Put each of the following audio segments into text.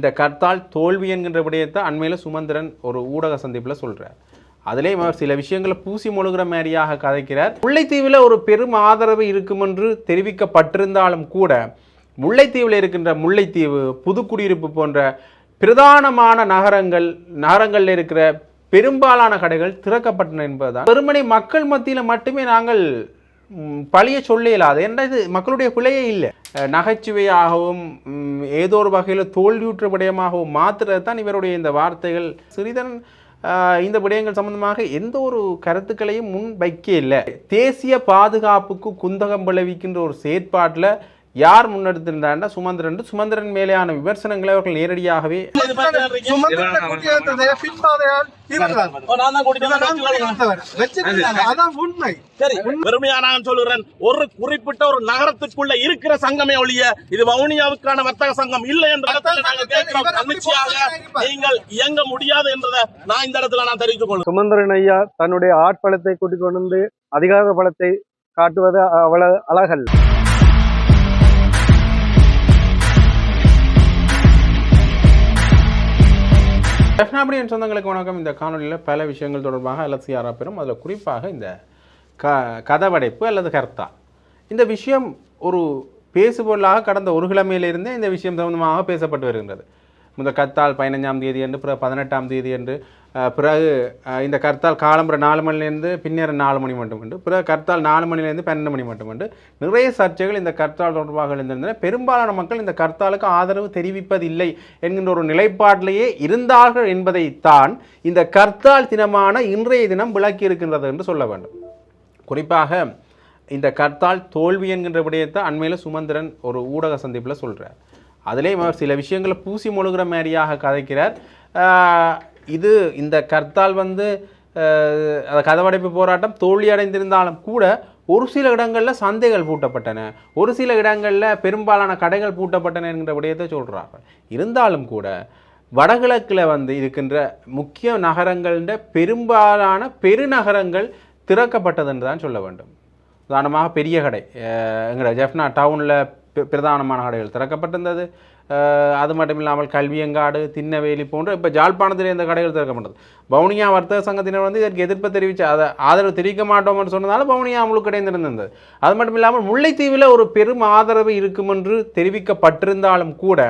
இந்த கர்த்தால் தோல்வி என்கின்ற விடயத்தை அண்மையில் சுமந்திரன் ஒரு ஊடக சந்திப்பில் சொல்கிறார் அதிலேயும் அவர் சில விஷயங்களை பூசி மொழுகிற மாதிரியாக கதைக்கிறார். முல்லைத்தீவில் ஒரு பெரும் ஆதரவு இருக்கும் என்று தெரிவிக்கப்பட்டிருந்தாலும் கூட முல்லைத்தீவில் இருக்கின்ற முல்லைத்தீவு புதுக்குடியிருப்பு போன்ற பிரதானமான நகரங்கள் நகரங்களில் இருக்கிற பெரும்பாலான கடைகள் திறக்கப்பட்டன என்பதுதான். பெருமனை மக்கள் மத்தியில் மட்டுமே நாங்கள் பழிய சொல்ல இயலாது என்ற இது மக்களுடைய பிழையே இல்லை. நகைச்சுவையாகவும் ஏதோ ஒரு வகையில் தோல்வியுற்ற விடயமாகவும் மாத்துறது தான் இவருடைய இந்த வார்த்தைகள். சிறிதன் இந்த விடயங்கள் சம்பந்தமாக எந்த ஒரு கருத்துக்களையும் முன் வைக்க இல்லை. தேசிய பாதுகாப்புக்கு குந்தகம் விளைவிக்கின்ற ஒரு செயற்பாட்டில் யார் முன்னெடுத்திருந்தாண்டா சுமந்திரன். சுமந்திரன் மேலேயான விமர்சனங்களை அவர்கள் நேரடியாகவே. நான் சொல்லுறேன். ஒரு குறிப்பிட்ட ஒரு நகரத்துக்குள்ள இருக்கிற சங்கமே ஒழிய இது வவுனியாவுக்கான வர்த்தக சங்கம் இல்லை என்ற நீங்கள் இயங்க முடியாது என்றதை நான் இந்த இடத்துல நான் தெரிவித்துக் கொள்கிறேன். சுமந்திரன் ஐயா தன்னுடைய ஆட்பலத்தை கூட்டிக் கொண்டு அதிகார பலத்தை காட்டுவது அவ்வளவு அழகல்ல. டெஃப்னாபடியின் சொந்தங்களுக்கு வணக்கம். இந்த காணொலியில் பல விஷயங்கள் தொடர்பாக அலசியாரா பெறும் அதில் குறிப்பாக இந்த க கதவடைப்பு அல்லது கர்த்தா. இந்த விஷயம் ஒரு பேசுபொருளாக கடந்த ஒரு கிழமையிலிருந்தே இந்த விஷயம் சம்பந்தமாக பேசப்பட்டு வருகின்றது. முதல் கத்தால் பதினஞ்சாம் தேதி என்று பிற பதினெட்டாம் தேதி என்று பிறகு இந்த கர்த்தால் காலம்புற நாலு மணிலேருந்து பின்னர் நாலு மணி மட்டும் உண்டு பிறகு கர்த்தால் நாலு மணிலேருந்து பன்னெண்டு மணி மட்டும் உண்டு நிறைய சர்ச்சைகள் இந்த கர்த்தால் தொடர்பாக இருந்திருந்தன பெரும்பாலான மக்கள் இந்த கர்த்தாலுக்கு ஆதரவு தெரிவிப்பதில்லை என்கின்ற ஒரு நிலைப்பாட்டிலேயே இருந்தார்கள் என்பதைத்தான் இந்த கர்த்தால் தினமான இன்றைய தினம் விளக்கி இருக்கின்றது என்று சொல்ல வேண்டும். குறிப்பாக இந்த கர்த்தால் தோல்வி என்கின்ற விடயத்தை அண்மையில் சுமந்திரன் ஒரு ஊடக சந்திப்பில் சொல்கிறார் அதிலே அவர் சில விஷயங்களை பூசி மொழுகிற மாதிரியாக கதைக்கிறார். இது இந்த கர்த்தால் வந்து கதவடைப்பு போராட்டம் தோல்வி அடைந்திருந்தாலும் கூட ஒரு சில இடங்களில் சந்தைகள் பூட்டப்பட்டன. ஒரு சில இடங்களில் பெரும்பாலான கடைகள் பூட்டப்பட்டன என்கிற விடயத்தை சொல்கிறார்கள் இருந்தாலும் கூட வடகிழக்கில் வந்து இருக்கின்ற முக்கிய நகரங்களின் பெரும்பாலான பெருநகரங்கள் திறக்கப்பட்டதுன்னு தான் சொல்ல வேண்டும். உதாரணமாக பெரிய கடை அஹ் எங்கட ஜெஃப்னா டவுனில் பிரதானமான கடைகள் திறக்கப்பட்டிருந்தது. அது மட்டும் இல்லாமல் கல்வியங்காடு திண்ணவேலி போன்ற இப்போ ஜாழ்ப்பாணத்தில் இந்த கடைகள் திறக்கப்பட்டது. வவுனியா வர்த்தக சங்கத்தினர் வந்து இதற்கு எதிர்ப்பு தெரிவித்து அதை ஆதரவு தெரிவிக்க மாட்டோம்னு சொன்னதால வவுனியா முழுக்கடைந்திருந்தது அது மட்டும் இல்லாமல் முல்லைத்தீவில் ஒரு பெரும் ஆதரவு இருக்கும் என்று தெரிவிக்கப்பட்டிருந்தாலும் கூட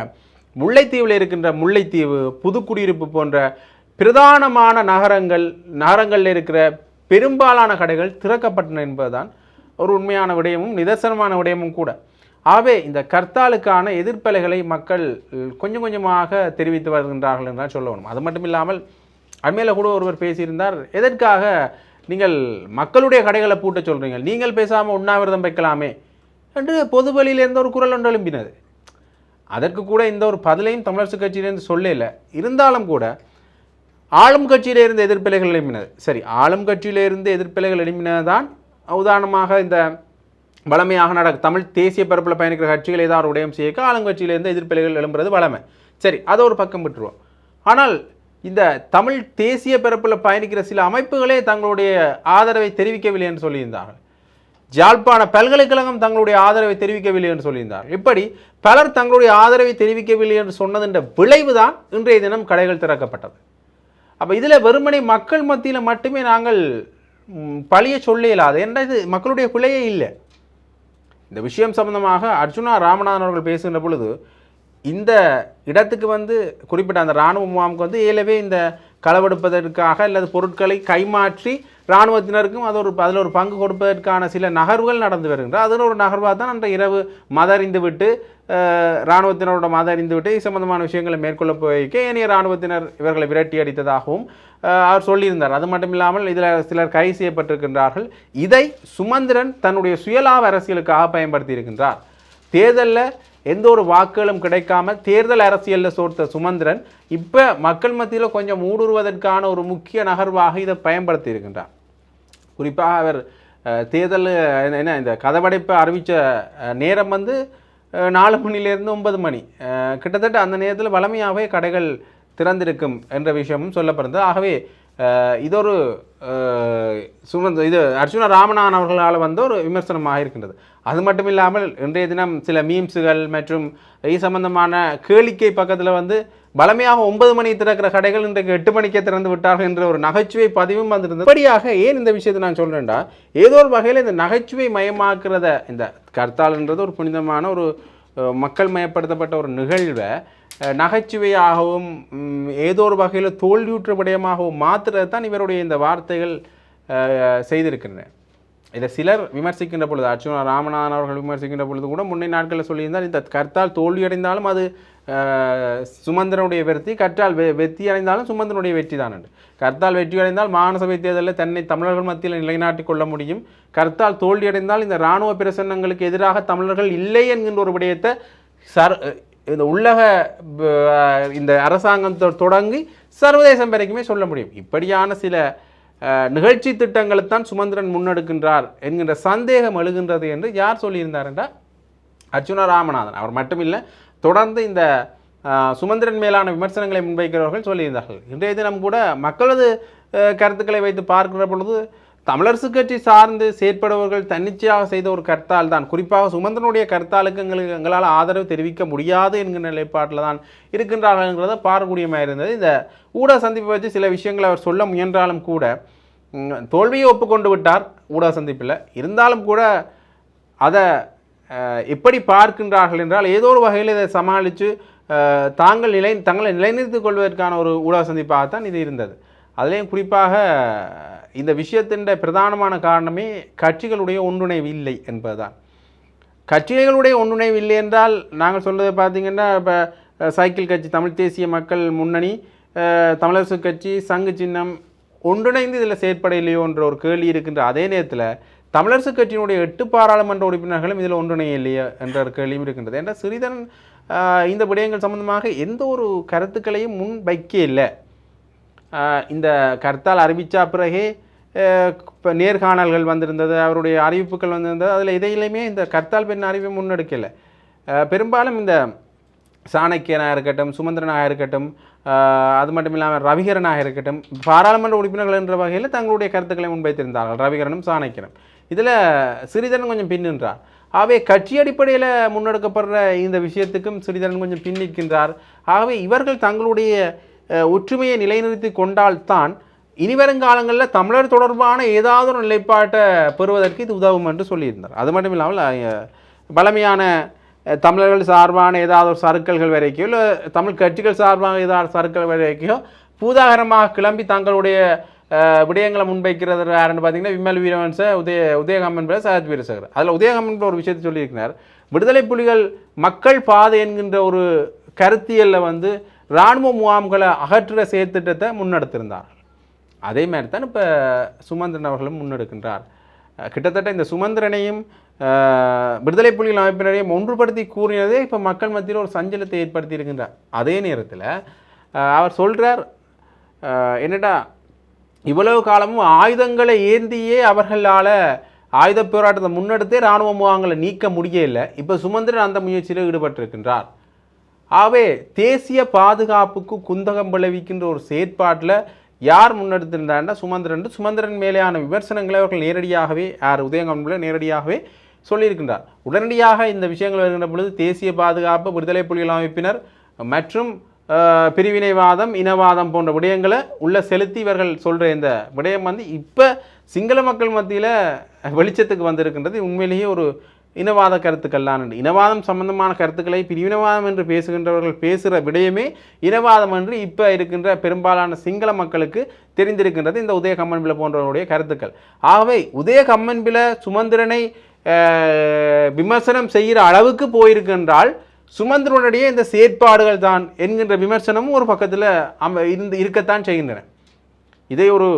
முல்லைத்தீவில் இருக்கின்ற முல்லைத்தீவு புதுக்குடியிருப்பு போன்ற பிரதானமான நகரங்கள் நகரங்களில் இருக்கிற பெரும்பாலான கடைகள் திறக்கப்பட்டன என்பதுதான் ஒரு உண்மையான விடயமும் நிதர்சனமான விடயமும் கூட. ஆகவே இந்த கர்த்தாலுக்கான எதிர்ப்பலைகளை மக்கள் கொஞ்சம் கொஞ்சமாக தெரிவித்து வருகின்றார்கள் என்றால் சொல்ல வேணும் அது மட்டும் இல்லாமல் அண்மையில் கூட ஒருவர் பேசியிருந்தார் எதற்காக நீங்கள் மக்களுடைய கடைகளை பூட்ட சொல்கிறீங்க நீங்கள் பேசாமல் உண்ணாவிரதம் வைக்கலாமே? என்று பொது வழியிலிருந்து ஒரு குரல் ஒன்று எழும்பினது. அதற்கு கூட இந்த ஒரு பதிலையும் தமிழரசு கட்சியிலேருந்து சொல்லல. இருந்தாலும் கூட ஆளும் கட்சியிலிருந்து எதிர்ப்பிலைகள் எழுப்பினது சரி ஆளும் கட்சியிலிருந்து எதிர்ப்பிலைகள் எதிர்ப்பிலைகள் எழுப்பினதுதான் உதாரணமாக இந்த வளமையாக நட தமிழ் தேசிய பரப்பில் பயணிக்கிற கட்சிகள் ஏதாவது உடையம் செய்யக்க ஆளுங்கட்சியிலேருந்து எதிர்ப்பிலைகள் எழும்புறது வளமை. சரி அதை ஒரு பக்கம் விட்டுருவோம். ஆனால் இந்த தமிழ் தேசிய பரப்பில் பயணிக்கிற சில அமைப்புகளே தங்களுடைய ஆதரவை தெரிவிக்கவில்லை என்று சொல்லியிருந்தார்கள். ஜாழ்ப்பாண பல்கலைக்கழகம் தங்களுடைய ஆதரவை தெரிவிக்கவில்லை என்று சொல்லியிருந்தார்கள். இப்படி பலர் தங்களுடைய ஆதரவை தெரிவிக்கவில்லை என்று சொன்னதின்ற விளைவுதான் இன்றைய தினம் கடைகள் திறக்கப்பட்டது. அப்போ இதில் வெறுமனை மக்கள் மத்தியில் மட்டுமே நாங்கள் பழிய சொல்ல இயலாது. என்ற இது மக்களுடைய பிழையே இல்லை. இந்த விஷயம் சம்பந்தமாக அர்ஜுனா ராமநாதன் அவர்கள் பேசுகின்ற பொழுது இந்த இடத்துக்கு வந்து குறிப்பிட்ட அந்த இராணுவ முகாமுக்கு வந்து ஏலவே இந்த களவெடுப்பதற்காக அல்லது பொருட்களை கைமாற்றி இராணுவத்தினருக்கும் அது ஒரு அதில் ஒரு பங்கு கொடுப்பதற்கான சில நகர்வுகள் நடந்து வருகின்றன. அதில் ஒரு நகர்வாக தான் அன்றைய இரவு மதறிந்து விட்டு இராணுவத்தினரோட மத அறிந்துவிட்டு இது சம்பந்தமான விஷயங்களை மேற்கொள்ள போய்க்க ஏனைய இராணுவத்தினர் இவர்களை விரட்டி அடித்ததாகவும் அவர் சொல்லியிருந்தார். அது மட்டும் இல்லாமல் இதில் சிலர் கைது செய்யப்பட்டிருக்கின்றார்கள். இதை சுமந்திரன் தன்னுடைய சுயலாப அரசியலுக்காக பயன்படுத்தி இருக்கின்றார் தேர்தலில் எந்த ஒரு வாக்குகளும் கிடைக்காம தேர்தல் அரசியலில் சோர்த்த சுமந்திரன் இப்போ மக்கள் மத்தியில் கொஞ்சம் ஊடுருவதற்கான ஒரு முக்கிய நகர்வாக இதை பயன்படுத்தி இருக்கின்றார் குறிப்பாக அவர் தேர்தல் என்ன இந்த கதவடைப்பை அறிவித்த நேரம் வந்து நாலு மணிலேருந்து ஒன்பது மணி. கிட்டத்தட்ட அந்த நேரத்தில் வளமையாகவே கடைகள் திறந்திருக்கும் என்ற விஷயமும் சொல்லப்படுது. ஆகவே இதொரு அஹ், சுமந்த இது அர்ஜுன ராமநாதன் அவர்களால் வந்து ஒரு விமர்சனமாக இருக்கின்றது. அது மட்டும் இல்லாமல் இன்றைய தினம் சில மீம்ஸுகள் மற்றும் இது சம்பந்தமான கேளிக்கை பக்கத்தில் வந்து பலமையாக ஒன்பது மணி திறக்கிற கடைகள் இன்றைக்கு எட்டு மணிக்கே திறந்து விட்டார்கள் என்ற ஒரு நகைச்சுவை பதிவும் வந்திருந்தது. இப்படியாக ஏன் இந்த விஷயத்தை நான் சொல்கிறேன்டா ஏதோ ஒரு வகையில் இந்த நகைச்சுவை மயமாக்குறத இந்த கர்த்தால்ன்றது ஒரு புனிதமான ஒரு மக்கள் மயப்படுத்தப்பட்ட ஒரு நிகழ்வை நகைச்சுவையாகவும் ஏதோ ஒரு வகையில் தோல்வியுற்ற விடயமாகவும் மாற்றுறது தான் இவருடைய இந்த வார்த்தைகள் செய்திருக்கின்றன. இதை சிலர் விமர்சிக்கின்ற பொழுது அர்ச்சுனா ராமநாதன் அவர்கள் விமர்சிக்கின்ற பொழுது கூட முன்னே நாட்களில் சொல்லியிருந்தால் இந்த கர்த்தால் தோல்வியடைந்தாலும் அது சுமந்திரனுடைய வெற்றி கற்றால் வெ வெற்றி அடைந்தாலும் சுமந்திரனுடைய வெற்றி தான் என்று. கர்த்தால் வெற்றி அடைந்தால் மாநசபை தேர்தலில் தன்னை தமிழர்கள் மத்தியில் நிலைநாட்டிக் கொள்ள முடியும். கர்த்தால் தோல்வியடைந்தால் இந்த இராணுவ பிரசன்னங்களுக்கு எதிராக தமிழர்கள் இல்லை என்கின்ற ஒரு விடயத்தை சர் இந்த உள்ளக இந்த அரசாங்கம் தொ- தொடங்கி சர்வதேசம் வரைக்குமே சொல்ல முடியும். இப்படியான சில நிகழ்ச்சி திட்டங்களைத்தான் சுமந்திரன் முன்னெடுக்கின்றார் என்கின்ற சந்தேகம் எழுகின்றது என்று யார் சொல்லியிருந்தார் என்றால் அர்ச்சுனா ராமநாதன். அவர் மட்டுமில்லை தொடர்ந்து இந்த சுமந்திரன் மேலான விமர்சனங்களை முன்வைக்கிறவர்கள் சொல்லியிருந்தார்கள். இன்றைய தினம் கூட மக்களது கருத்துக்களை வைத்து பார்க்கிற பொழுது தமிழரசு கட்சி சார்ந்து செயற்படுபவர்கள் தன்னிச்சையாக செய்த ஒரு கருத்தால் தான் குறிப்பாக சுமந்திரனுடைய கருத்தாளுக்கு எங்களுக்கு எங்களால் ஆதரவு தெரிவிக்க முடியாது என்கிற நிலைப்பாட்டில் தான் இருக்கின்றார்கள்ங்கிறத பார்க்கக்கூடியமாக இருந்தது. இந்த ஊடக சந்திப்பை வச்சு சில விஷயங்களை அவர் சொல்ல முயன்றாலும் கூட தோல்வியை ஒப்புக்கொண்டு விட்டார் ஊடக சந்திப்பில். இருந்தாலும் கூட அதை எப்படி பார்க்கின்றார்கள் என்றால் ஏதோ ஒரு வகையில் இதை சமாளித்து தாங்கள் நிலை தங்களை நிலைநிறுத்திக் கொள்வதற்கான ஒரு ஊடக சந்திப்பாகத்தான் இது இருந்தது. அதுலேயும் குறிப்பாக இந்த விஷயத்தின் பிரதானமான காரணமே கட்சிகளுடைய ஒன்றுணைவு இல்லை என்பதுதான். கட்சிகளுடைய ஒன்றுணைவு இல்லை என்றால் நாங்கள் சொல்றது பார்த்தீங்கன்னா இப்போ சைக்கிள் கட்சி தமிழ் தேசிய மக்கள் முன்னணி தமிழரசு கட்சி சங்கு சின்னம் ஒன்றிணைந்து இதில் செயற்பட என்ற ஒரு கேள்வி இருக்கின்ற அதே நேரத்தில் தமிழரசு கட்சியினுடைய எட்டு பாராளுமன்ற உறுப்பினர்களும் இதில் ஒன்றிணைய இல்லையா என்ற ஒரு கேள்வியும் இருக்கின்றது. ஏன்னா சிறிதன் இந்த விடயங்கள் சம்பந்தமாக எந்த ஒரு கருத்துக்களையும் முன் வைக்க இல்லை. இந்த கர்த்தால் அறிவித்த பிறகே இப்போ நேர்காணல்கள் வந்திருந்தது அவருடைய அறிவிப்புகள் வந்திருந்தது அதில் இதையிலையுமே இந்த கர்த்தால் பெண் அறிவை முன்னெடுக்கலை. பெரும்பாலும் இந்த சாணக்கியனாக இருக்கட்டும் சுமந்திரனாக இருக்கட்டும் அது மட்டும் இல்லாமல் ரவிகரனாக இருக்கட்டும் பாராளுமன்ற உறுப்பினர்கள் என்ற வகையில் தங்களுடைய கருத்துக்களை முன்வைத்திருந்தார்கள் ரவிகரனும் சாணக்கியனும் இதில் சிறிதரன் கொஞ்சம் பின்னின்றார் ஆகவே கட்சி அடிப்படையில் முன்னெடுக்கப்படுற இந்த விஷயத்துக்கும் சிறிதரன் கொஞ்சம் பின்னிக்கின்றார் ஆகவே இவர்கள் தங்களுடைய ஒற்றுமையை நிலைநிறுத்தி கொண்டால்தான் இனி வருங்காலங்களில் தமிழர் தொடர்பான ஏதாவது ஒரு நிலைப்பாட்டை பெறுவதற்கு இது உதவும் என்று சொல்லியிருந்தார். அது மட்டும் இல்லாமல் பழமையான தமிழர்கள் சார்பான ஏதாவது ஒரு சருக்கள்கள் வரைக்கோ இல்லை தமிழ் கட்சிகள் சார்பாக ஏதாவது சருக்கள் வரைக்கோ பூதாகரமாக கிளம்பி தங்களுடைய விடயங்களை முன்வைக்கிறது யாருன்னு பார்த்தீங்கன்னா விமல் வீரவன்ச உதய உதயகாமன் பிள்ளை சரத் வீரசேகர். அதில் உதயகாமன் ஒரு விஷயத்தை சொல்லியிருக்கிறார். விடுதலை புலிகள் மக்கள் பாதை என்கின்ற ஒரு கருத்தியலில் வந்து இராணுவ முகாம்களை அகற்றுற செயற்திட்டத்தை முன்னெடுத்திருந்தார். அதே மாதிரி தான் இப்போ சுமந்திரன் அவர்களும் முன்னெடுக்கின்றார். கிட்டத்தட்ட இந்த சுமந்திரனையும் விடுதலை புலிகள் அமைப்பினரையும் ஒன்றுபடுத்தி கூறினதே இப்போ மக்கள் மத்தியில் ஒரு சஞ்சலத்தை ஏற்படுத்தி இருக்கின்றார். அதே நேரத்தில் அவர் சொல்கிறார் என்னடா இவ்வளவு காலமும் ஆயுதங்களை ஏந்தியே அவர்களால் ஆயுத போராட்டத்தை முன்னெடுத்தே இராணுவ முகாம்களை நீக்க முடியலை இப்போ சுமந்திரன் அந்த முயற்சியில் ஈடுபட்டிருக்கின்றார். ஆகவே தேசிய பாதுகாப்புக்கு குந்தகம் விளைவிக்கின்ற ஒரு செயற்பாட்டில் யார் முன்னெடுத்திருந்தாருன்னா சுமந்திரன் சுமந்திரன் மேலேயான விமர்சனங்களை அவர்கள் நேரடியாகவே யார் உதயங்கம்ல நேரடியாகவே சொல்லியிருக்கின்றார். உடனடியாக இந்த விஷயங்கள் வருகின்ற பொழுது தேசிய பாதுகாப்பு விடுதலை புலிகள் அமைப்பினர் மற்றும் பிரிவினைவாதம் இனவாதம் போன்ற விடயங்களை உள்ள செலுத்தி இவர்கள் சொல்கிற இந்த விடயம் வந்து இப்போ சிங்கள மக்கள் மத்தியில் வெளிச்சத்துக்கு வந்திருக்கின்றது. உண்மையிலேயே ஒரு இனவாத கருத்துக்கள்லாம் உண்டு இனவாதம் சம்பந்தமான கருத்துக்களை பிரிவினவாதம் என்று பேசுகின்றவர்கள் பேசுகிற விடயமே இனவாதம் என்று இப்போ இருக்கின்ற பெரும்பாலான சிங்கள மக்களுக்கு தெரிந்திருக்கின்றது இந்த உதய கம்மன்பில போன்றவருடைய கருத்துக்கள். ஆகவே உதய கம்மன்பில சுமந்திரனை விமர்சனம் செய்கிற அளவுக்கு போயிருக்கின்றால் சுமந்திரனுடைய இந்த செயற்பாடுகள் தான் என்கின்ற விமர்சனமும் ஒரு பக்கத்தில் அம இருந்து இருக்கத்தான் செய்கின்றன. இதை ஒரு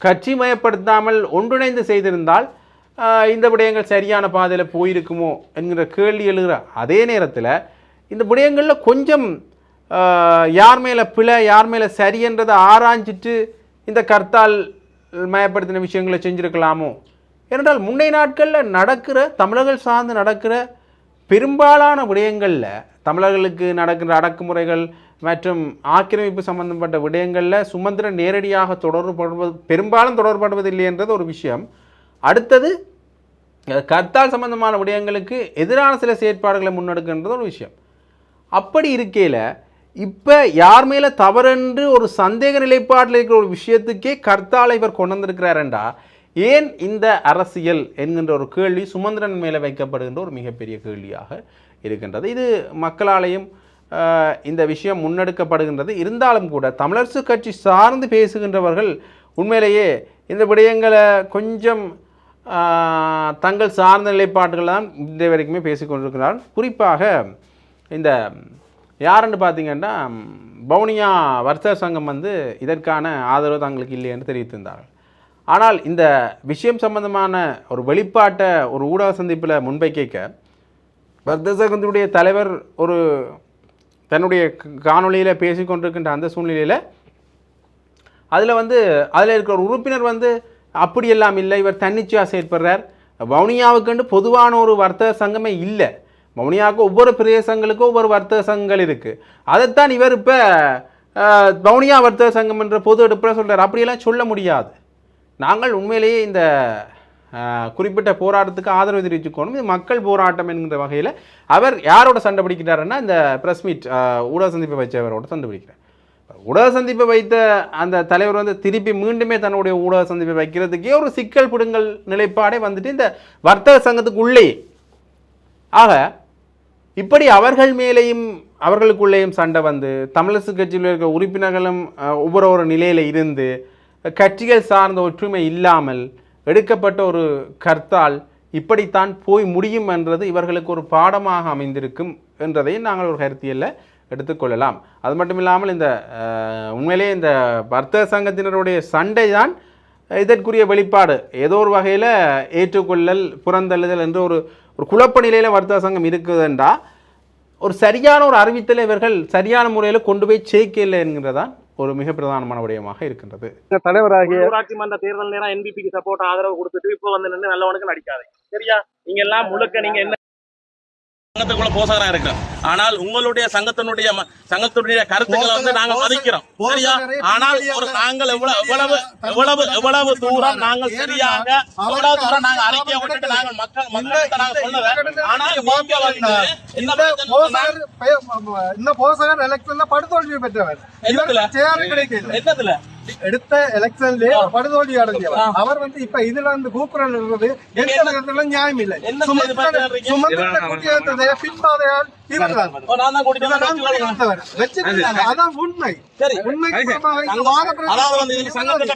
கட்சி மயப்படுத்தாமல் ஒன்றிணைந்து செய்திருந்தால் இந்த விடயங்கள் சரியான பாதையில் போயிருக்குமோ என்கிற கேள்வி எழுகிற அதே நேரத்தில் இந்த விடயங்களில் கொஞ்சம் யார் மேலே பிழை யார் மேலே சரியன்றதை ஆராய்ஞ்சிட்டு இந்த கர்த்தால் மயப்படுத்தின விஷயங்களை செஞ்சுருக்கலாமோ? ஏனென்றால் முன்னைய நாட்களில் நடக்கிற தமிழர்கள் சார்ந்து நடக்கிற பெரும்பாலான விடயங்களில் தமிழர்களுக்கு நடக்கிற அடக்குமுறைகள் மற்றும் ஆக்கிரமிப்பு சம்பந்தப்பட்ட விடயங்களில் சுமந்திரன் நேரடியாக தொடர்படுவது பெரும்பாலும் தொடர்படுவதில்லை என்றது ஒரு விஷயம். அடுத்தது கர்த்தால் சம்பந்தமான விடயங்களுக்கு எதிரான சில செயற்பாடுகளை முன்னெடுக்கின்றது ஒரு விஷயம். அப்படி இருக்கையில் இப்போ யார் மேலே தவறென்று ஒரு சந்தேக நிலைப்பாட்டில் இருக்கிற ஒரு விஷயத்துக்கே கர்த்தால் இவர் கொண்டு வந்திருக்கிறாரண்டா ஏன் இந்த அரசியல் என்கின்ற ஒரு கேள்வி சுமந்திரன் மேலே வைக்கப்படுகின்ற ஒரு மிகப்பெரிய கேள்வியாக இருக்கின்றது. இது மக்களாலேயும் இந்த விஷயம் முன்னெடுக்கப்படுகின்றது. இருந்தாலும் கூட தமிழரசு கட்சி சார்ந்து பேசுகின்றவர்கள் உண்மையிலேயே இந்த விடயங்களை கொஞ்சம் தங்கள் சார்ந்த நிலைப்பாடுகள் தான் இந்த வரைக்குமே பேசிக்கொண்டிருக்கிறார் குறிப்பாக இந்த யாருன்னு பார்த்தீங்கன்னா பவுனியா வவுனியா வர்த்தக சங்கம் வந்து இதற்கான ஆதரவு தங்களுக்கு இல்லை என்று தெரிவித்திருந்தார்கள். ஆனால் இந்த விஷயம் சம்பந்தமான ஒரு வெளிப்பாட்டை ஒரு ஊடக சந்திப்பில் முன்வைக்க வர்த்தக சங்கத்தினுடைய தலைவர் ஒரு தன்னுடைய காணொலியில் பேசிக்கொண்டிருக்கின்ற அந்த சூழ்நிலையில் அதில் வந்து அதில் இருக்கிற ஒரு உறுப்பினர் வந்து அப்படியெல்லாம் இல்லை. இவர் தன்னிச்சையாக செயற்படுறார். வவுனியாவுக்குண்டு பொதுவான ஒரு வர்த்தக சங்கமே இல்லை. வவுனியாவுக்கு ஒவ்வொரு பிரதேசங்களுக்கும் ஒவ்வொரு வர்த்தக சங்கங்கள் இருக்குது அதைத்தான் இவர் இப்போ வவுனியா வர்த்தக சங்கம் என்ற பொது எடுப்பில் சொல்கிறார் அப்படியெல்லாம் சொல்ல முடியாது. நாங்கள் உண்மையிலேயே இந்த குறிப்பிட்ட போராட்டத்துக்கு ஆதரவு தெரிவிச்சுக்கணும். இது மக்கள் போராட்டம் என்கிற வகையில் அவர் யாரோட சண்டை பிடிக்கிறாருன்னா இந்த ப்ரெஸ் மீட் ஊடக சந்திப்பை வச்சவரோட சண்டை பிடிக்கிறார். ஊடக சந்திப்பை வைத்த அந்த தலைவர் வந்து திருப்பி மீண்டுமே தன்னுடைய ஊடக சந்திப்பை வைக்கிறதுக்கே ஒரு சிக்கல் பிடுங்கல் நிலைப்பாடே வந்துட்டு இந்த வர்த்தக சங்கத்துக்கு உள்ளே ஆக இப்படி அவர்கள் மேலேயும் அவர்களுக்குள்ளேயும் சண்டை வந்து தமிழரசு கட்சியில் இருக்கிற உறுப்பினர்களும் ஒவ்வொரு ஒரு நிலையில் இருந்து கட்சிகள் சார்ந்த ஒற்றுமை இல்லாமல் எடுக்கப்பட்ட ஒரு கர்த்தால் இப்படித்தான் போய் முடியும் என்றது இவர்களுக்கு ஒரு பாடமாக அமைந்திருக்கும் என்றதை நாங்கள் ஒரு கருத்தியல்ல. எடுத்துக்கொள்ளலாம். அது மட்டும் இல்லாமல் இந்த உண்மையிலேயே இந்த வர்த்தக சங்கத்தினருடைய சண்டை தான் இதற்குரிய வெளிப்பாடு. ஏதோ ஒரு வகையில் ஏற்றுக்கொள்ளல் புறந்தள்ளுதல் என்ற ஒரு ஒரு குழப்ப நிலையில் வர்த்தக சங்கம் இருக்குதுன்றா ஒரு சரியான ஒரு அறிவித்தலை இவர்கள் சரியான முறையில் கொண்டு போய் சேர்க்கல என்கிறதான் ஒரு மிக பிரதானமான விடயமாக இருக்கின்றது. தலைவராகிய ஊராட்சி மன்ற தேர்தல் நேரம் என்பிபிக்கு சப்போர்ட் ஆதரவு கொடுத்துட்டு இப்போ வந்து நின்று நல்லவனுக்கு நடிக்காது சரியா? நீங்க எல்லாம் முழுக்க நீங்க என்ன சங்கத்துக்குள்ள போசகரா இருக்கு ஆனால் உங்களுடைய சங்கத்தினுடைய சங்கத்தினுடைய கருத்துக்களை வந்து நாங்க மதிக்கிறோம். சரியா? ஆனால் ஒரு நாங்கள் எவ்வளவு எவ்வளவு எவ்வளவு தூரம் நாங்கள் சரியாக எவ்வளவு தூரம் நாங்க அறிக்கையை விட்டுட்டு நாங்கள் மக்கள் மக்கள்கிட்ட நாங்க சொல்லல ஆனால் நீங்க வந்து இந்த போசகர் எலெக்ஷன்ல படுதோல்வி பெற்றவர். என்னத்துல? எடுத்த எலெக்ஷன்ல படுதோல்வி அடைஞ்சவர். அவர் வந்து இப்ப இதுல வந்து கூக்குரல் இருக்கிறது எந்த இடத்துல நியாயம் இல்லை சுமந்திரன் குடியேற்றதை பின்பாதையால். அதான் உண்மை.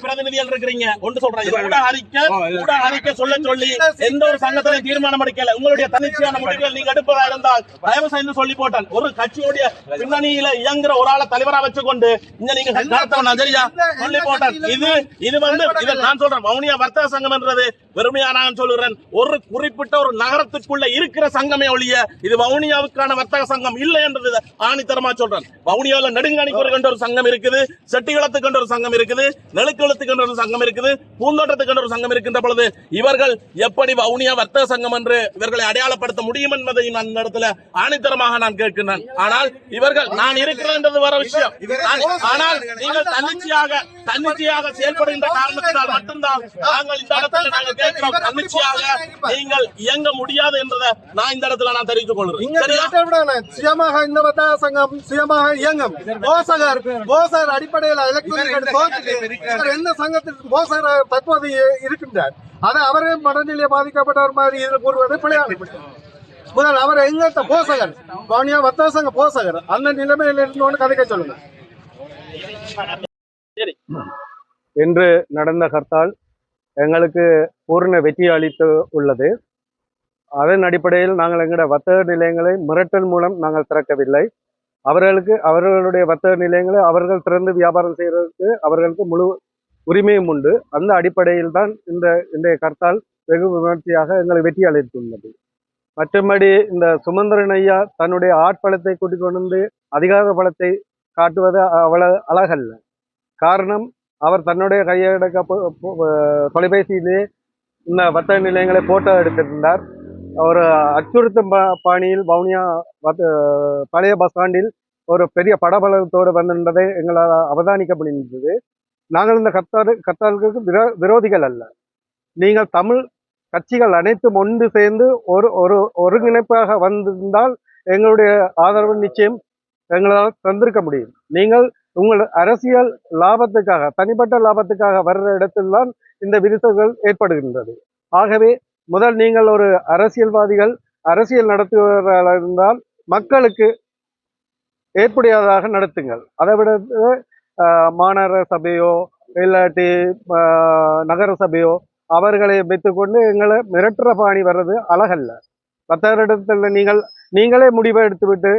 பிரதிநிதிகள் இருக்கிறீங்க. ஒன்று சொல்றேன். அறிக்கை அறிக்கை சொல்ல சொல்லி எந்த ஒரு சங்கத்திலையும் தீர்மானம் எடுக்கல. உங்களுடைய தன்னிச்சையான முடிவுகள் நீங்க எடுப்பதா இருந்தால் தயவு செய்து சொல்லி போட்டேன் ஒரு கட்சியுடைய பின்னணியில இயங்குற ஒரு ஆளை தலைவரா வச்சுக்கொண்டு இங்க நீங்க சரியா? சொல்லி போட்டேன் இது இது வந்து இது நான் சொல்றேன். வவுனியா வர்த்தக சங்கம் என்றது வெறுமையா நான் சொல்லுறேன். ஒரு குறிப்பிட்ட ஒரு நகரத்துக்குள்ள இருக்கிற சங்கமே ஒழிய இது வவுனியாவுக்கான வர்த்தக சங்கம் இல்லை என்றது ஆணித்தரமா சொல்றேன். வவுனியாவுல நெடுங்காணிக்கு ஒரு கண்ட ஒரு சங்கம் இருக்குது செட்டிகளத்துக்கு ஒரு சங்கம் இருக்குது நெழுக்குளத்துக்கு கண்ட ஒரு சங்கம் இருக்குது பூந்தோட்டத்துக்கு ஒரு சங்கம் இருக்கின்ற பொழுது இவர்கள் எப்படி வவுனியா வர்த்தக சங்கம் என்று இவர்களை அடையாளப்படுத்த முடியும் என்பதை நான் இந்த இடத்துல ஆணித்தரமாக நான் கேட்கின்றேன். ஆனால் இவர்கள் நான் இருக்கிறேன் என்றது வர விஷயம். ஆனால் நீங்கள் தன்னிச்சையாக தன்னிச்சையாக செயல்படுகின்ற காரணத்தினால் மட்டும்தான் நாங்கள் இந்த இடத்துல நாங்கள் கேட்கிறோம். தன்னிச்சையாக நீங்கள் இயங்க முடியாது என்றதை நான் இந்த இடத்துல நான் தெரிவித்துக் கொள்கிறேன். சுயமாக இந்த வர்த்தக சங்கம் சுயமாக இயங்கும். போசகர் போசகர் அடிப்படையில் எலக்ட்ரானிக் எந்த சங்கத்திற்கு போசகர் தற்போது இருக்கின்றார். அதை அவரே மனநிலை பாதிக்கப்பட்டவர் மாதிரி இதில் கூறுவது பிழையான முதல் அவர் எங்க போசகர்? வாணியா வர்த்தக சங்க போசகர். அந்த நிலைமையில் இருந்தோன்னு கதைக்க சொல்லுங்க. இன்று நடந்த ஹர்த்தால் எங்களுக்கு பூர்ண வெற்றி அளித்து உள்ளது. அதன் அடிப்படையில் நாங்கள் எங்களுடைய வர்த்தக நிலையங்களை மிரட்டல் மூலம் நாங்கள் திறக்கவில்லை. அவர்களுக்கு அவர்களுடைய வர்த்தக நிலையங்களை அவர்கள் திறந்து வியாபாரம் செய்வதற்கு அவர்களுக்கு முழு உரிமையும் உண்டு. அந்த அடிப்படையில் தான் இந்த இன்றைய கர்த்தால் வெகு விமர்சையாக எங்களை வெற்றி அளித்துள்ளது. மற்றபடி இந்த சுமந்திரன் ஐயா தன்னுடைய ஆட்பலத்தை கூட்டிக் கொண்டு வந்து அதிகார பலத்தை காட்டுவது அவ்வளவு அழகல்ல. காரணம் அவர் தன்னுடைய கையடக்க தொலைபேசியிலே இந்த வர்த்தக நிலையங்களை போட்டோ எடுத்திருந்தார். ஒரு அச்சுறுத்தும் பாணியில் வவுனியா பழைய பஸ் ஸ்டாண்டில் ஒரு பெரிய படபலத்தோடு வந்திருந்ததை எங்களால் அவதானிக்க முடிந்தது நாங்கள் இந்த கத்தாறு கத்தாருக்கு விரோ விரோதிகள் அல்ல. நீங்கள் தமிழ் கட்சிகள் அனைத்தும் ஒன்று சேர்ந்து ஒரு ஒரு ஒருங்கிணைப்பாக வந்திருந்தால் எங்களுடைய ஆதரவு நிச்சயம் எங்களால் தந்திருக்க முடியும். நீங்கள் உங்கள் அரசியல் லாபத்துக்காக தனிப்பட்ட லாபத்துக்காக வர்ற இடத்தில்தான் இந்த விரிசல்கள் ஏற்படுகின்றது. ஆகவே முதல் நீங்கள் ஒரு அரசியல்வாதிகள் அரசியல் நடத்துவதாக இருந்தால் மக்களுக்கு ஏற்புடையதாக நடத்துங்கள். அதை விட மாநகர சபையோ இல்லாட்டி நகர சபையோ அவர்களை வைத்துக்கொண்டு எங்களை மிரட்டுற பாணி வர்றது அழகல்ல. மற்றவரிடத்துல நீங்கள் நீங்களே முடிவை எடுத்துவிட்டு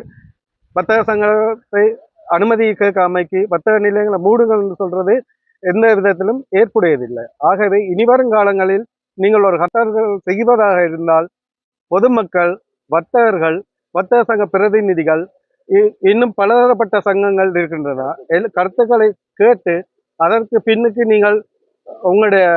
வர்த்தக சங்கத்தை அனுமதி கேட்காமைக்கு வர்த்தக நிலையங்களை மூடுங்கள் என்று சொல்றது எந்த விதத்திலும் ஏற்புடையதில்லை. ஆகவே இனிவரும் காலங்களில் நீங்கள் ஒரு ஹர்த்தால்கள் செய்வதாக இருந்தால் பொதுமக்கள் வர்த்தகர்கள் வர்த்தக சங்க பிரதிநிதிகள் இ- இன்னும் பலதரப்பட்ட சங்கங்கள் இருக்கின்றன. கருத்துக்களை கேட்டு அதற்கு பின்னுக்கு நீங்கள் உங்களுடைய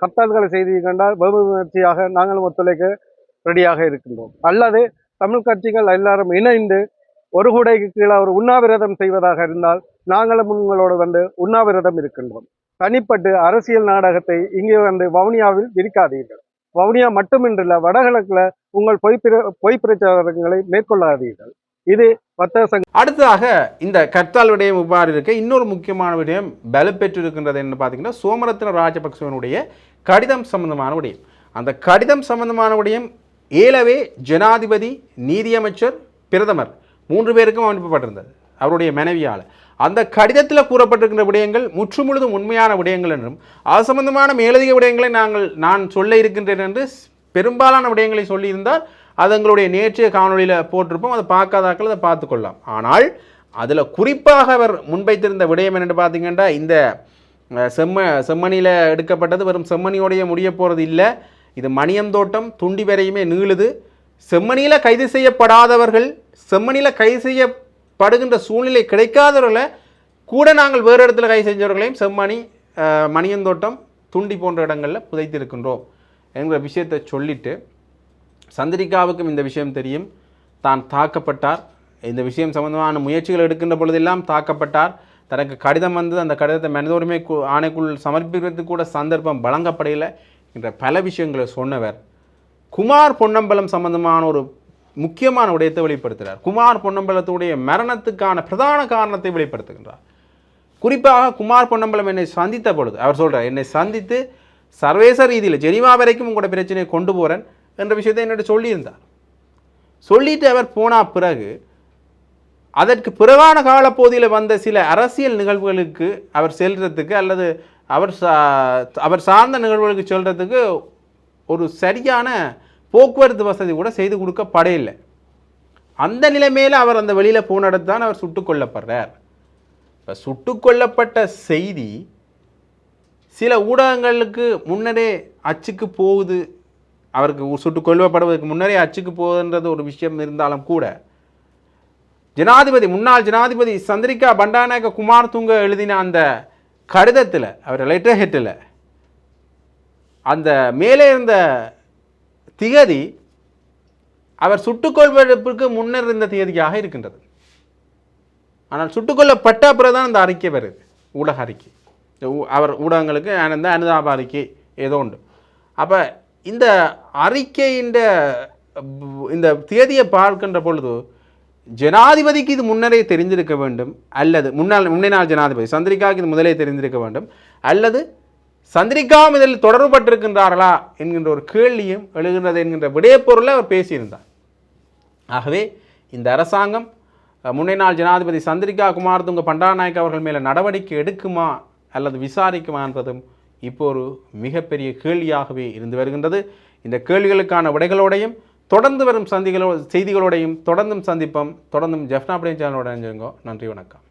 ஹர்த்தால்களை செய்தீர்கள் வெகு முயற்சியாக நாங்களும் ஒத்துழைக்க ரெடியாக இருக்கின்றோம். அல்லது தமிழ் கட்சிகள் எல்லாரும் இணைந்து ஒரு கூடைக்கு கீழே ஒரு உண்ணாவிரதம் செய்வதாக இருந்தால் நாங்களும் உங்களோடு வந்து உண்ணாவிரதம் இருக்கின்றோம். தனிப்பட்டு அரசியல் நாடகத்தை இங்கே வந்து வவுனியாவில் விரிக்காதீர்கள். வவுனியா மட்டுமின்றல்ல வடகிழக்கில் உங்கள் பொய் பிர- பொய் பிரச்சாரங்களை மேற்கொள்ளாதீர்கள். இது வர்த்தக அடுத்ததாக இந்த கர்த்தால் விடயம் இவ்வாறு இருக்க. இன்னொரு முக்கியமான விடயம் பலப்பெற்று இருக்கின்றது என்ன பார்த்தீங்கன்னா சோமரத்ன ராஜபக்சவனுடைய கடிதம் சம்பந்தமான விடயம். அந்த கடிதம் சம்பந்தமான விடயம் ஏலவே ஜனாதிபதி நீதியமைச்சர் பிரதமர். மூன்று பேருக்கும் அனுப்பப்பட்டிருந்தது அவருடைய மனைவியால். அந்த கடிதத்தில் கூறப்பட்டிருக்கின்ற விடயங்கள் முற்றுமுழுதும் உண்மையான விடயங்கள் என்றும் அது சம்பந்தமான மேலதிக விடயங்களை நாங்கள் நான் சொல்ல இருக்கின்றேன் என்று பெரும்பாலான விடயங்களை சொல்லியிருந்தால் அது எங்களுடைய நேற்றைய காணொளியில் போட்டிருப்போம் அதை பார்க்காதாக்கள் அதை பார்த்துக்கொள்ளலாம். ஆனால் அதில் குறிப்பாக அவர் முன்வைத்திருந்த விடயம் என்னென்னு பார்த்தீங்கன்னா இந்த செம்ம செம்மணியில் எடுக்கப்பட்டது வெறும் செம்மணியோடைய முடிய போகிறது இல்லை. இது மணியந்தோட்டம் துண்டி வரையுமே நீளுது. செம்மணியில் கைது செய்யப்படாதவர்கள் செம்மணியில் கைது செய்யப்படுகின்ற சூழ்நிலை கிடைக்காதவர்களை கூட நாங்கள் வேறு இடத்துல கைது செஞ்சவர்களையும் செம்மணி மணியந்தோட்டம் துண்டி போன்ற இடங்களில் புதைத்திருக்கின்றோம் என்கிற விஷயத்தை சொல்லிட்டு சந்திரிகாவுக்கும் இந்த விஷயம் தெரியும். தான் தாக்கப்பட்டார். இந்த விஷயம் சம்பந்தமான முயற்சிகள் எடுக்கின்ற பொழுதெல்லாம் தாக்கப்பட்டார். தனக்கு கடிதம் வந்து அந்த கடிதத்தை மனித உரிமை ஆணைக்குள் சமர்ப்பிக்கிறதுக்கு கூட சந்தர்ப்பம் வழங்கப்படையில் என்ற பல விஷயங்களை சொன்னவர். குமார் பொன்னம்பலம் சம்பந்தமான ஒரு முக்கியமான விடயத்தை வெளிப்படுத்துகிறார் குமார் பொன்னம்பலத்துடைய மரணத்துக்கான பிரதான காரணத்தை வெளிப்படுத்துகின்றார். குறிப்பாக குமார் பொன்னம்பலம் என்னை சந்தித்த பொழுது அவர் சொல்கிறார் என்னை சந்தித்து சர்வேச ரீதியில் ஜெனிவா வரைக்கும் உங்களோட பிரச்சனையை கொண்டு போகிறேன் என்ற விஷயத்தை என்னிடம் சொல்லியிருந்தார். சொல்லிட்டு அவர் போன பிறகு அதற்கு பிறகான காலப்பகுதியில் வந்த சில அரசியல் நிகழ்வுகளுக்கு அவர் செல்றதுக்கு அல்லது அவர் சா அவர் சார்ந்த நிகழ்வுகளுக்கு செல்கிறதுக்கு ஒரு சரியான போக்குவரத்து வசதி கூட செய்து கொடுக்கப்படையில்லை அந்த நிலைமையில் அவர் அந்த வெளியில் போன தான் அவர் சுட்டுக் கொல்லப்படுறார். இப்போ சுட்டு கொல்லப்பட்ட செய்தி சில ஊடகங்களுக்கு முன்னரே அச்சுக்கு போகுது. அவருக்கு சுட்டுக் கொல்லப்படுவதற்கு முன்னரே அச்சுக்கு போகுதுன்றது ஒரு விஷயம் இருந்தாலும் கூட ஜனாதிபதி முன்னாள் ஜனாதிபதி சந்திரிகா பண்டாநாயக குமார் துங்க எழுதின அந்த கடிதத்தில் அவர் லெட்டர் ஹெட்டில் அந்த மேலே இருந்த திகதி அவர் சுட்டுக்கொள்வதற்கு முன்னர் இருந்த தேதியாக இருக்கின்றது. ஆனால் சுட்டுக்கொல்லப்பட்ட பிறகுதான் அந்த அறிக்கை வருது ஊடக அறிக்கை. அவர் ஊடகங்களுக்கு அந்த அனுதாப அறிக்கை ஏதோ உண்டு. அப்போ இந்த அறிக்கையின் இந்த தேதியை பார்க்கின்ற பொழுது ஜனாதிபதிக்கு இது முன்னரே தெரிஞ்சிருக்க வேண்டும் அல்லது முன்னாள் முன்னே நாள் ஜனாதிபதி சந்திரிகாவுக்கு இது முதலே தெரிந்திருக்க வேண்டும் அல்லது சந்திரிகாவும் இதில் தொடர்புபட்டிருக்கின்றார்களா என்கின்ற ஒரு கேள்வியும் எழுகின்றது என்கின்ற விடயப்பொருளை அவர் பேசியிருந்தார். ஆகவே இந்த அரசாங்கம் முன்னே நாள் ஜனாதிபதி சந்திரிகா குமாரதுங்க பண்டாநாயக் அவர்கள் மேலே நடவடிக்கை எடுக்குமா அல்லது விசாரிக்குமா என்பதும் இப்போ ஒரு மிகப்பெரிய கேள்வியாகவே இருந்து வருகின்றது. இந்த கேள்விகளுக்கான விடைகளோடையும் தொடர்ந்து வரும் சந்திகளோ செய்திகளோடையும் தொடர்ந்தும் சந்திப்போம். தொடர்ந்தும் ஜெஃப்னா பிரேம் சேனலோட நன்றி வணக்கம்.